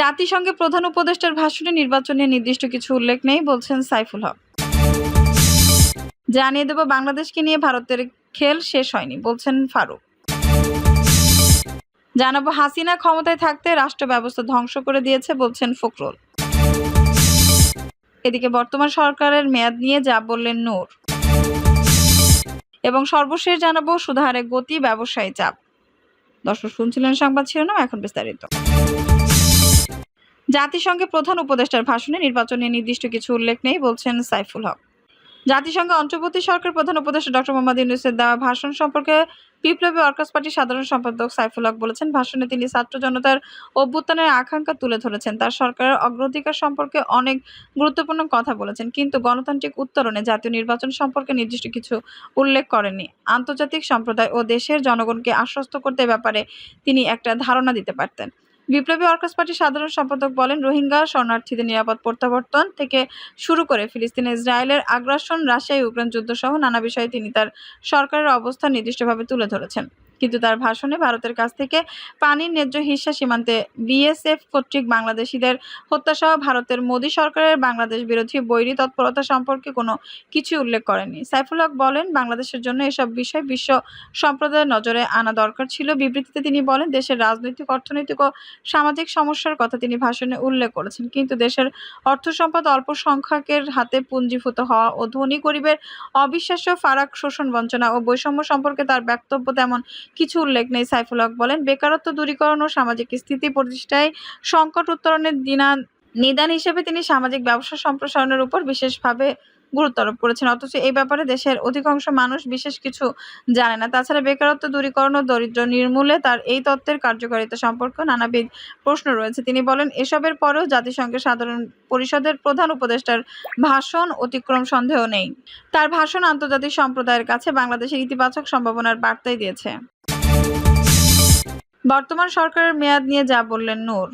জাতিসংঘে প্রধান উপদেষ্টার ভাষণে নির্বাচন নির্দিষ্ট কিছু উল্লেখ নেই, বলছেন সাইফুল হক। জানিয়ে দেব, বাংলাদেশকে নিয়ে ভারতের খেল শেষ হয়নি, বলছেন ফারুক। জানাব, হাসিনা ক্ষমতায় থাকতে রাষ্ট্র ব্যবস্থা ধ্বংস করে দিয়েছে, বলছেন ফখরুল। এদিকে বর্তমান সরকারের মেয়াদ নিয়ে যা বললেন নূর। এবং সর্বশেষ জানাব সুধাহারে গতি, ব্যবসায়ী চাপ। দর্শক শুনছিলেন সংবাদ শিরোনাম, এখন বিস্তারিত। জাতিসংঘে প্রধান উপদেষ্টার ভাষণে নির্বাচন নির্দিষ্ট কিছু উল্লেখ নেই, বলছেন সাইফুল হক। জাতিসংঘে অন্তর্বর্তী সরকার প্রধান উপদেষ্টা ডক্টর মোহাম্মদ ইউনুসের দেওয়া ভাষণ সম্পর্কে বিপ্লবী অর্কাস পার্টির সাধারণ সম্পাদক সাইফুল হক বলেছেন, ভাষণে তিনি ছাত্র জনতার অভ্যুত্থানের আকাঙ্ক্ষা তুলে ধরেছেন। তার সরকারের অগ্রাধিকার সম্পর্কে অনেক গুরুত্বপূর্ণ কথা বলেছেন, কিন্তু গণতান্ত্রিক উত্তরণে জাতীয় নির্বাচন সম্পর্কে নির্দিষ্ট কিছু উল্লেখ করেননি। আন্তর্জাতিক সম্প্রদায় ও দেশের জনগণকে আশ্বস্ত করতে ব্যাপারে তিনি একটা ধারণা দিতে পারতেন। বিপ্লবী ওয়ার্কার্স পার্টির সাধারণ সম্পাদক বলেন, রোহিঙ্গা শরণার্থীদের নিরাপদ প্রত্যাবর্তন থেকে শুরু করে ফিলিস্তিন, ইসরায়েলের আগ্রাসন, রাশিয়া, ইউক্রেন যুদ্ধ সহ নানা বিষয়ে তিনি তার সরকারের অবস্থান নির্দিষ্টভাবে তুলে ধরেছেন। কিন্তু তার ভাষণে ভারতের কাছ থেকে পানির ন্যায্য হিস্সা সীমান্তে বিএসএফ কর্তৃক বাংলাদেশিদের হত্যাসহ ভারতের মোদী সরকারের বাংলাদেশ বিরোধী বৈরী তৎপরতা সম্পর্কে কোনো কিছু উল্লেখ করেননি। সাইফুল হক বলেন, বাংলাদেশের জন্য এসব বিষয় বিশ্ব সম্প্রদায়ের নজরে আনা দরকার ছিল। বিবৃতিতে তিনি বলেন, দেশের রাজনৈতিক, অর্থনৈতিক ও সামাজিক সমস্যার কথা তিনি ভাষণে উল্লেখ করেছেন। কিন্তু দেশের অর্থ সম্পদ অল্প সংখ্যকের হাতে পুঞ্জীভূত হওয়া ও ধনী গরিবের অবিশ্বাস্য ফারাক শোষণ বঞ্চনা ও বৈষম্য সম্পর্কে তার বক্তব্য তেমন কিছু উল্লেখ নেই, সাইফুল হক বলেন, বেকারত্ব দূরীকরণ ও সামাজিক স্থিতি প্রতিষ্ঠায় সংকট উত্তরণের দিনা নিদান হিসেবে তিনি সামাজিক ব্যবসা সম্প্রসারণের উপর বিশেষভাবে গুরুত্ব আরোপ করেছেন। অথচ এই ব্যাপারে দেশের অধিকাংশ মানুষ বিশেষ কিছু জানে না। তাছাড়া বেকারত্ব দূরীকরণ ও দরিদ্র নির্মূলে তার এই তত্ত্বের কার্যকারিতা সম্পর্কে নানাবিধ প্রশ্ন রয়েছে। তিনি বলেন, এসবের পরেও জাতিসংঘের সাধারণ পরিষদের প্রধান উপদেষ্টার ভাষণ অতিক্রম সন্দেহ নেই। তার ভাষণ আন্তর্জাতিক সম্প্রদায়ের কাছে বাংলাদেশের ইতিবাচক সম্ভাবনার বার্তাই দিয়েছে। বর্তমান সরকারের মেয়াদ নিয়ে যা বললেন নূর।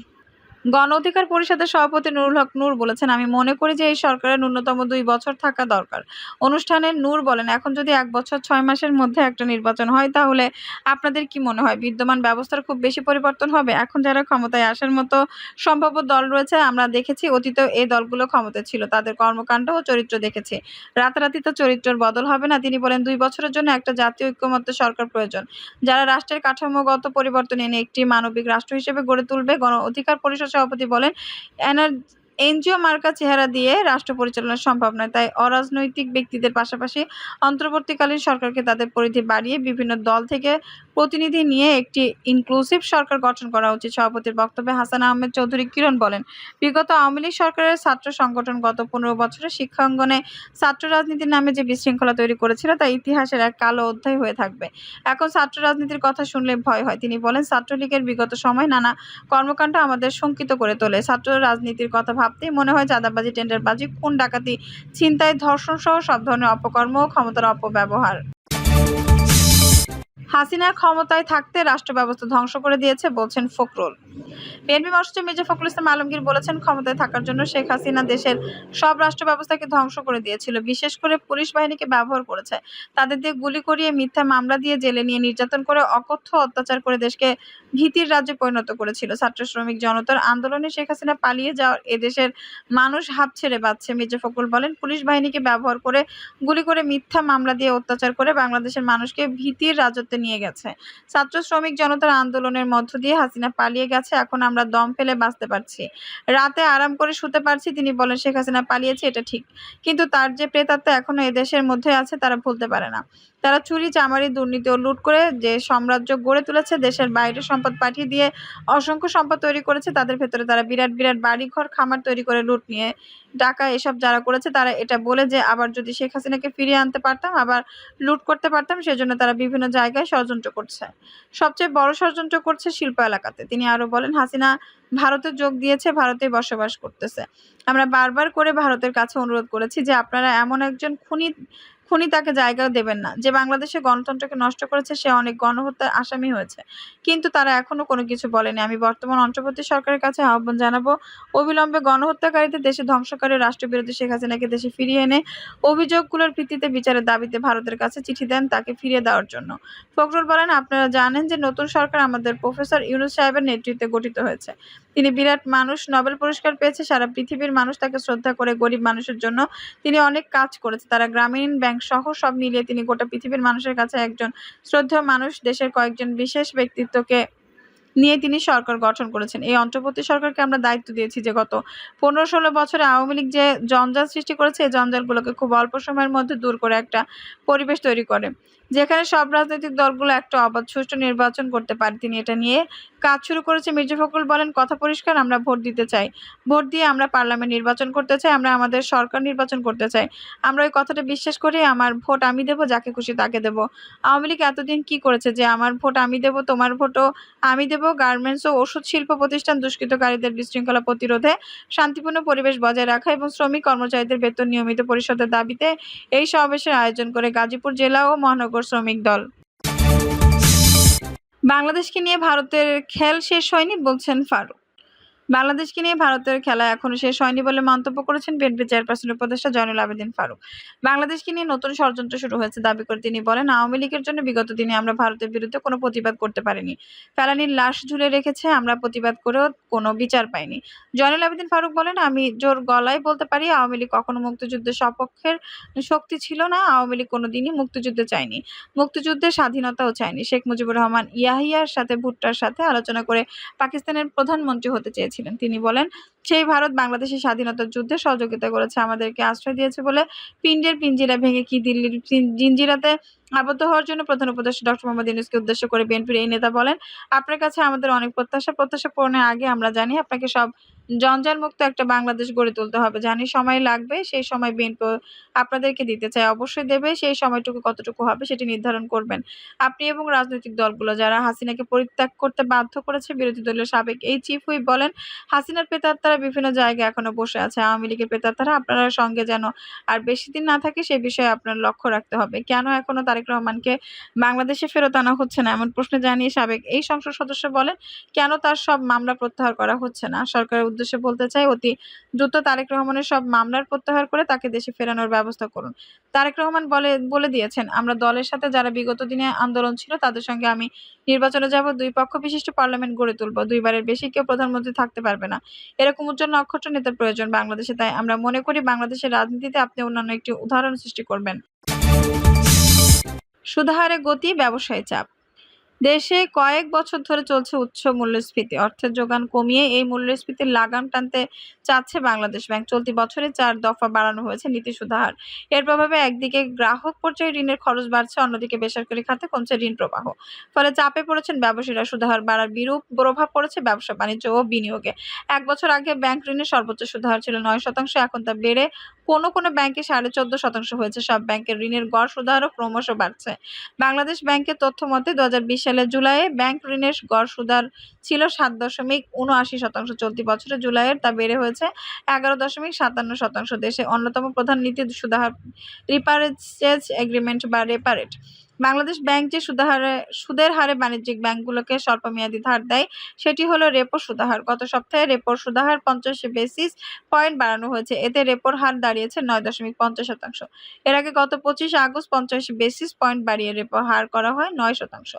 গণ অধিকার পরিষদের সভাপতি নুরুল হক নূর বলেছেন, আমি মনে করি যে এই সরকারের ন্যূনতম দুই বছর থাকা দরকার। অনুষ্ঠানে নূর বলেন, এখন যদি এক বছর ছয় মাসের মধ্যে একটা নির্বাচন হয়, তাহলে আপনাদের কি মনে হয়? বিদ্যমান ব্যবস্থার খুব বেশি পরিবর্তন হবে? এখন যারা ক্ষমতায় আসার মতো সম্ভাব্য দল রয়েছে, আমরা দেখেছি অতীতেও এই দলগুলো ক্ষমতায় ছিল। তাদের কর্মকাণ্ড ও চরিত্র দেখেছি। রাতারাতি তো চরিত্রের বদল হবে না। তিনি বলেন, দুই বছরের জন্য একটা জাতীয় ঐক্যমত্য সরকার প্রয়োজন। যারা রাষ্ট্রের কাঠামোগত পরিবর্তন এনে একটি মানবিক রাষ্ট্র হিসেবে গড়ে তুলবে, গণ অধিকার পরিষদ সভাপতি বলেন এনার এনজিও মার্কা চেহারা দিয়ে রাষ্ট্র পরিচালনা সম্ভব নয়। তাই অরাজনৈতিক ব্যক্তিদের পাশাপাশি অন্তর্বর্তীকালীন সরকারকে তাদের পরিধি বাড়িয়ে বিভিন্ন দল থেকে প্রতিনিধি নিয়ে একটি ইনক্লুসিভ সরকার গঠন করা উচিত। সভাপতির বক্তব্যে হাসান আহমেদ চৌধুরী কিরণ বলেন, বিগত আওয়ামী লীগ সরকারের ছাত্র সংগঠন গত পনেরো বছরে শিক্ষাঙ্গনে ছাত্র রাজনীতির নামে যে বিশৃঙ্খলা তৈরি করেছিল, তা ইতিহাসের এক কালো অধ্যায় হয়ে থাকবে। এখন ছাত্র রাজনীতির কথা শুনলে ভয় হয়। তিনি বলেন, ছাত্রলীগের বিগত সময় নানা কর্মকাণ্ড আমাদের শঙ্কিত করে তোলে। ছাত্র রাজনীতির কথা ভাবতেই মনে হয় চাঁদাবাজি, টেন্ডারবাজি খুন ডাকাতি, ছিনতাই ধর্ষণ সহ সব ধরনের অপকর্ম ক্ষমতার অপব্যবহার। হাসিনার ক্ষমতায় থাকতে রাষ্ট্র ব্যবস্থা ধ্বংস করে দিয়েছে, বলছেন ফখরুল। বিএনপি মহাসচিব মির্জা ফখরুল ইসলাম আলমগীর বলেছেন, ক্ষমতায় থাকার জন্য শেখ হাসিনা দেশের সব রাষ্ট্র ব্যবস্থাকে ধ্বংস করে দিয়েছিল, বিশেষ করে পুলিশ বাহিনীকে ব্যবহার করেছে। তাদের দিয়ে গুলি করিয়ে মিথ্যা মামলা দিয়ে জেলে নিয়ে নির্যাতন করে অকথ্য অত্যাচার করে দেশকে ভীতির রাজ্যে পরিণত করেছিল। ছাত্র শ্রমিক জনতার আন্দোলনে শেখ হাসিনা পালিয়ে যাওয়ার এদেশের মানুষ হাঁপ ছেড়ে বাঁচছে, মির্জা ফখরুল বলেন। পুলিশ বাহিনীকে ব্যবহার করে, গুলি করে মিথ্যা মামলা দিয়ে অত্যাচার করে বাংলাদেশের মানুষকে ভীতির রাজত্বে নিয়ে গেছে। ছাত্র শ্রমিক জনতার আন্দোলনের মধ্য দিয়ে হাসিনা পালিয়ে গেছে, এখন আমরা দম ফেলে বাঁচতে পারছি। রাতে আরাম করে শুতে পারছি, তিনি বলেন, শেখ হাসিনা পালিয়েছে, এটা ঠিক। কিন্তু তার যে প্রেতাত্মা এখনও এদেশের মধ্যে আছে, তারা ভুলতে পারে না। তারা চুরি, চামারি, দুর্নীতি ও লুট করে যে সাম্রাজ্য গড়ে তুলেছে, দেশের বাইরে সম্পদ পাঠিয়ে দিয়ে অসংখ্য সম্পদ তৈরি করেছে, তাদের ভেতরে তারা বিরাট বিরাট বাড়ি ঘর খামার তৈরি করে লুট নিয়ে টাকা এসব যারা করেছে তারা এটা বলে যে আবার যদি শেখ হাসিনাকে ফিরিয়ে আনতে পারতাম, আবার লুট করতে পারতাম, সেজন্য তারা বিভিন্ন জায়গায় ষড়যন্ত্র করছে। সবচেয়ে বড় ষড়যন্ত্র করছে শিল্প এলাকাতে। তিনি আরও বলেন, হাসিনা ভারতে যোগ দিয়েছে, ভারতে বসবাস করতেছে। আমরা বারবার করে ভারতের কাছে অনুরোধ করেছি যে আপনারা এমন একজন খুনি খুনি তাকে জায়গা দেবেন না। যে বাংলাদেশে গণতন্ত্রকে নষ্ট করেছে, সে অনেক গণহত্যার আসামি হয়েছে। কিন্তু তারা এখনও কোনো কিছু বলেনি। আমি বর্তমান অন্তর্বর্তী সরকারের কাছে আহ্বান জানাব, অবিলম্বে গণহত্যাকারীদের দেশে ধ্বংসকারী রাষ্ট্রবিরোধী শেখ হাসিনাকে দেশে ফিরিয়ে এনে অভিযোগগুলোর ভিত্তিতে বিচারের দাবিতে ভারতের কাছে চিঠি দেন তাকে ফিরিয়ে দেওয়ার জন্য। ফখরুল বলেন, আপনারা জানেন যে নতুন সরকার আমাদের প্রফেসর ইউনুস সাহেবের নেতৃত্বে গঠিত হয়েছে। তিনি বিরাট মানুষ, নোবেল পুরস্কার পেয়েছে, সারা পৃথিবীর মানুষ তাকে শ্রদ্ধা করে গরিব মানুষের জন্য তিনি অনেক কাজ করেছে। তারা গ্রামীণ ব্যাংক সহ সব মিলিয়ে তিনি গোটা পৃথিবীর মানুষের কাছে একজন শ্রদ্ধেয় মানুষ। দেশের কয়েকজন বিশেষ ব্যক্তিত্বকে নিয়ে তিনি সরকার গঠন করেছেন। এই অন্তর্বর্তী সরকারকে আমরা দায়িত্ব দিয়েছি যে গত পনেরো ষোলো বছরে আওয়ামী লীগ যে জঞ্জাল সৃষ্টি করেছে, এই জঞ্জালগুলোকে খুব অল্প সময়ের মধ্যে দূর করে একটা পরিবেশ তৈরি করে, যেখানে সব রাজনৈতিক দলগুলো একটা অবাধ সুষ্ঠু নির্বাচন করতে পারে। তিনি এটা নিয়ে কাজ শুরু করেছে মির্জা ফখরুল বলেন, কথা পরিষ্কার, আমরা ভোট দিতে চাই। ভোট দিয়ে আমরা পার্লামেন্ট নির্বাচন করতে চাই, আমরা আমাদের সরকার নির্বাচন করতে চাই। আমরা ওই কথাটা বিশ্বাস করি, আমার ভোট আমি দেবো, যাকে খুশি তাকে দেবো। আওয়ামী লীগ এতদিন কি করেছে যে, আমার ভোট আমি দেবো, তোমার ভোটও আমি দেবো, গার্মেন্টস ও ওষুধ শিল্প প্রতিষ্ঠান দুষ্কৃতকারীদের বিশৃঙ্খলা প্রতিরোধে শান্তিপূর্ণ পরিবেশ বজায় রাখা এবং শ্রমিক কর্মচারীদের বেতন নিয়মিত পরিশোধের দাবিতে এই সমাবেশের আয়োজন করে গাজীপুর জেলা ও মহানগর শ্রমিক দল। বাংলাদেশকে নিয়ে ভারতের খেল শেষ হয়নি বলছেন ফারুক। বাংলাদেশকে নিয়ে ভারতের খেলা এখনও শেষ হয়নি বলে মন্তব্য করেছেন বিএনপি চেয়ারপারসন উপদেষ্টা জয়নুল আবেদিন ফারুক। বাংলাদেশকে নিয়ে নতুন ষড়যন্ত্র শুরু হয়েছে দাবি করে তিনি বলেন, আওয়ামী লীগের জন্য বিগত দিনে আমরা ভারতের বিরুদ্ধে কোনো প্রতিবাদ করতে পারিনি। ফেলানির লাশ ঝুলে রেখেছে, আমরা প্রতিবাদ করেও কোনো বিচার পাইনি। জয়নুল আবেদিন ফারুক বলেন, আমি জোর গলায় বলতে পারি, আওয়ামী লীগ কখনো মুক্তিযুদ্ধের সপক্ষের শক্তি ছিল না, আওয়ামী লীগ কোনোদিনই মুক্তিযুদ্ধে চায়নি। মুক্তিযুদ্ধের স্বাধীনতাও চায়নি। শেখ মুজিবুর রহমান ইয়াহিয়ার সাথে ভুট্টার সাথে আলোচনা করে পাকিস্তানের প্রধানমন্ত্রী হতে চেয়েছিলেন তিনি বলেন, সেই ভারত বাংলাদেশের স্বাধীনতার যুদ্ধে সহযোগিতা করেছে, আমাদেরকে আশ্রয় দিয়েছে বলে পিণ্ডের পিঞ্জিরা ভেঙে কি দিল্লির জিঞ্জিরাতে আবদ্ধ হওয়ার জন্য প্রধান উপদেষ্টা ডক্টর মোহাম্মদ ইউনুসকে উদ্দেশ্য করে বিএনপির এই নেতা বলেন, আপনার কাছে আমাদের অনেক প্রত্যাশা প্রত্যাশা পূরণের আগে আমরা জানি, আপনাকে সব জঞ্জাল মুক্ত একটা বাংলাদেশ গড়ে তুলতে হবে। জানি সময় লাগবে, সেই সময় বিএনপি আপনাদেরকে দিতে চাই অবশ্যই দেবে, সেই সময়টুকু কতটুকু হবে সেটি নির্ধারণ করবেন। আপনি এবং রাজনৈতিক দলগুলো যারা হাসিনাকে পরিত্যাগ করতে বাধ্য করেছে, বিরোধী দলের সাবেক এই চিফ হুইপ বলেন, হাসিনার প্রেতাত্মারা বিভিন্ন জায়গায় এখনও বসে আছে, আওয়ামী লীগের প্রেতাত্মারা আপনারা সঙ্গে যেন আর বেশি দিন না থাকে সে বিষয়ে আপনার লক্ষ্য রাখতে হবে। কেন এখনও তারেক রহমানকে বাংলাদেশে ফেরত আনা হচ্ছে না, এমন প্রশ্ন জানিয়ে সাবেক এই সংসদ সদস্য বলেন, কেন তার সব মামলা প্রত্যাহার করা হচ্ছে না? সরকারের উদ্দেশ্যে বলতে চাই, অতি দ্রুত তারেক রহমানের সব মামলার প্রত্যাহার করে তাকে দেশে ফেরানোর ব্যবস্থা করুন। তারেক রহমান বলে বলে দিয়েছেন, আমরা দলের সাথে যারা বিগত দিনে আন্দোলন ছিল, তাদের সঙ্গে আমি নির্বাচনে যাব, দুই পক্ষ বিশিষ্ট পার্লামেন্ট গড়ে তুলব। দুইবারের বেশি কেউ প্রধানমন্ত্রী থাকতে পারবে না। এরকম উজ্জ্বল নক্ষত্র নেতার প্রয়োজন বাংলাদেশে, তাই আমরা মনে করি বাংলাদেশের রাজনীতিতে আপনি অন্যান্য একটি উদাহরণ সৃষ্টি করবেন। সুধাহারে গতি, ব্যবসায় চাপ। দেশে কয়েক বছর ধরে চলছে উচ্চ মূল্যস্ফীতি। অর্থের যোগান কমিয়ে এই মূল্যস্ফীতির লাগাম টানতে চাচ্ছে বাংলাদেশ ব্যাংক। চলতি বছরে চার দফা বাড়ানো হয়েছে নীতি সুধার এর প্রভাবে একদিকে গ্রাহক পর্যায়ে ঋণের খরচ বাড়ছে, অন্যদিকে বেসরকারি খাতে কমছে ঋণ প্রবাহ। ফলে চাপে পড়েছেন ব্যবসায়ীরা। সুধার বাড়ার বিরূপ প্রভাব পড়েছে ব্যবসা বাণিজ্য ও বিনিয়োগে। এক বছর আগে ব্যাংক ঋণের সর্বোচ্চ সুধাহার ছিল নয় শতাংশ। এখন তা বেড়ে কোনো কোনো ব্যাংকে সাড়ে চোদ্দ শতাংশ হয়েছে। সব ব্যাংকের ঋণের গড় সুধারও ক্রমশ বাড়ছে। বাংলাদেশ ব্যাংকের তথ্য মতে দু সালে জুলাইয়ে ব্যাংক ঋণের গড় সুধার ছিল সাত দশমিক উনআশি শতাংশ। চলতি বছরে জুলাইয়ের তা বেড়ে হয়েছে এগারো দশমিক সাতান্ন শতাংশ। দেশে অন্যতম প্রধান নীতি সুধার রিপারেচেজ এগ্রিমেন্ট বা রেপারেট। বাংলাদেশ ব্যাংক যে সুদাহারে, সুদের হারে বাণিজ্যিক ব্যাংকগুলোকে স্বল্প স্বল্পমেয়াদী ধার দেয়, সেটি হলো রেপো সুদাহার। গত সপ্তাহে রেপোর সুদাহার পঞ্চাশ বেসিস পয়েন্ট বাড়ানো হয়েছে। এতে রেপোর হার দাঁড়িয়েছে নয় দশমিক পঞ্চাশ শতাংশ। এর আগে গত পঁচিশ আগস্ট পঞ্চাশ বেসিস পয়েন্ট বাড়িয়ে রেপো হার করা হয় নয় শতাংশ।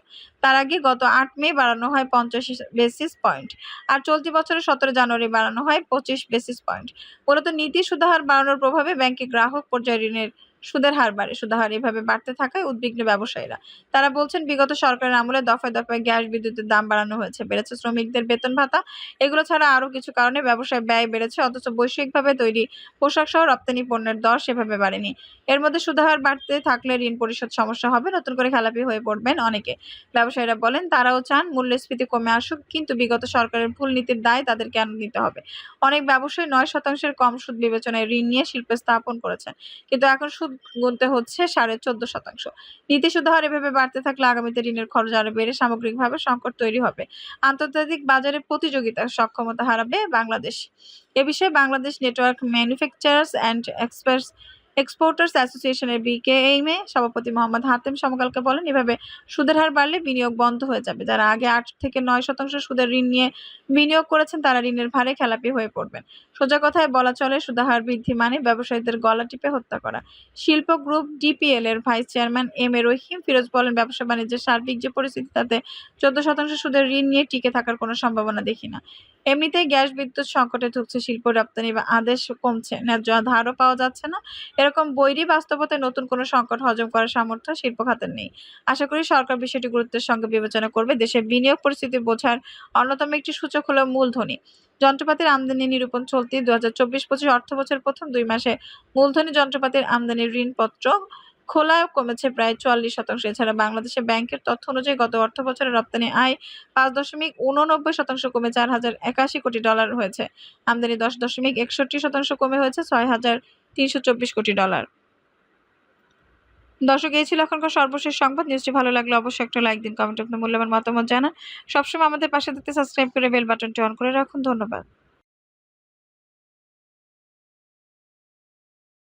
তার আগে গত আট মে বাড়ানো হয় পঞ্চাশ বেসিস পয়েন্ট। আর চলতি বছরের সতেরো জানুয়ারি বাড়ানো হয় পঁচিশ বেসিস পয়েন্ট। মূলত নীতি সুদাহার বাড়ানোর প্রভাবে ব্যাংকে গ্রাহক পর্যায়ে ঋণের সুদের হার বাড়ে। সুদের এভাবে বাড়তে থাকায় উদ্বিগ্ন ব্যবসায়ীরা। তারা বলছেন, বিগত সরকারের আমলে দফায় দফায় গ্যাস, বিদ্যুতের দাম বাড়ানো হয়েছে। বেড়েছে শ্রমিকদের বেতন ভাতা। এগুলো ছাড়া আরও কিছু কারণে ব্যবসায় ব্যয় বেড়েছে, অথচ বৈশ্বিকভাবে তৈরি পোশাক সহ রপ্তানি পণ্যের দর সেভাবে বাড়েনি। এর মধ্যে সুধাহার বাড়তে থাকলে ঋণ পরিশোধ সমস্যা হবে, নতুন করে খেলাপি হয়ে পড়বেন অনেকে। ব্যবসায়ীরা বলেন, তারাও চান মূল্যস্ফীতি কমে আসুক, কিন্তু বিগত সরকারের ভুল নীতির দায় তাদের কেন নিতে হবে? অনেক ব্যবসায়ী নয় শতাংশের কম সুদ বিবেচনায় ঋণ নিয়ে শিল্প স্থাপন করেছেন। কিন্তু এখন সুদ গুনতে হচ্ছে সাড়ে চোদ্দ শতাংশ। নীতি সুধার এভাবে বাড়তে থাকলে আগামীতে ঋণের খরচ আরও বেড়ে সামগ্রিকভাবে সংকট তৈরি হবে। আন্তর্জাতিক বাজারে প্রতিযোগিতা সক্ষমতা হারাবে বাংলাদেশ। এ বিষয়ে Bangladesh network manufacturers and experts exporters অ্যাসোসিয়েশনের বিকেএমএ সভাপতি মোহাম্মদ হাতেম সমকালকে বলেন, এভাবে সুদের হার বাড়লে বিনিয়োগ বন্ধ হয়ে যাবে। যারা আগে আট থেকে নয় শতাংশ সুদের ঋণ নিয়ে বিনিয়োগ করেছেন, তারা ঋণের ভারে খেলাপি হয়ে পড়বেন। সোজা কথায় বলা চলে সুদের হার বৃদ্ধি মানে ব্যবসায়ীদের গলা টিপে হত্যা করা। শিল্প গ্রুপ ডিপিএল এর vice chairman M A Rahim Firoz বলেন, ব্যবসা বাণিজ্যের সার্বিক যে পরিস্থিতি, তাতে চোদ্দ শতাংশ সুদের ঋণ নিয়ে টিকে থাকার কোনো সম্ভাবনা দেখি না। এমনিতেই গ্যাস বিদ্যুৎ সংকটে ঢুকছে শিল্প রপ্তানি বা আদেশ কমছে, ন্যায্য ধারও পাওয়া যাচ্ছে না। এরকম বৈরী বাস্তবতায় নতুন কোনো সংকট হজম করার সামর্থ্য শিল্প খাতের নেই। আশা করি সরকার বিষয়টি গুরুত্বের সঙ্গে বিবেচনা করবে। দেশের বিনিয়োগ পরিস্থিতি বোঝার অন্যতম একটি সূচক হলো মূলধনী যন্ত্রপাতির আমদানি নিরূপণ চলতি দু হাজার চব্বিশ পঁচিশ অর্থ বছর প্রথম দুই মাসে মূলধনী যন্ত্রপাতির আমদানির ঋণপত্র খোলা কমেছে প্রায় চুয়াল্লিশ শতাংশ। এছাড়া বাংলাদেশের ব্যাংকের তথ্য অনুযায়ী গত অর্থ বছরে রপ্তানি আয় পাঁচ দশমিক উননব্বই শতাংশ কমে চার হাজার একাশি কোটি ডলার হয়েছে। আমদানি দশ দশমিক একষট্টি শতাংশ কমে হয়েছে, ছয় হাজার তিনশো চব্বিশ কোটি ডলার। দর্শক, এই ছিল এখনকার সর্বশেষ সংবাদ। নিউজটি ভালো লাগলে অবশ্যই একটা লাইক দিন, কমেন্ট আপনার মূল্যবান মতামত জানান। সবসময় আমাদের পাশে থাকতে সাবস্ক্রাইব করে বেল বাটনটি অন করে রাখুন। ধন্যবাদ।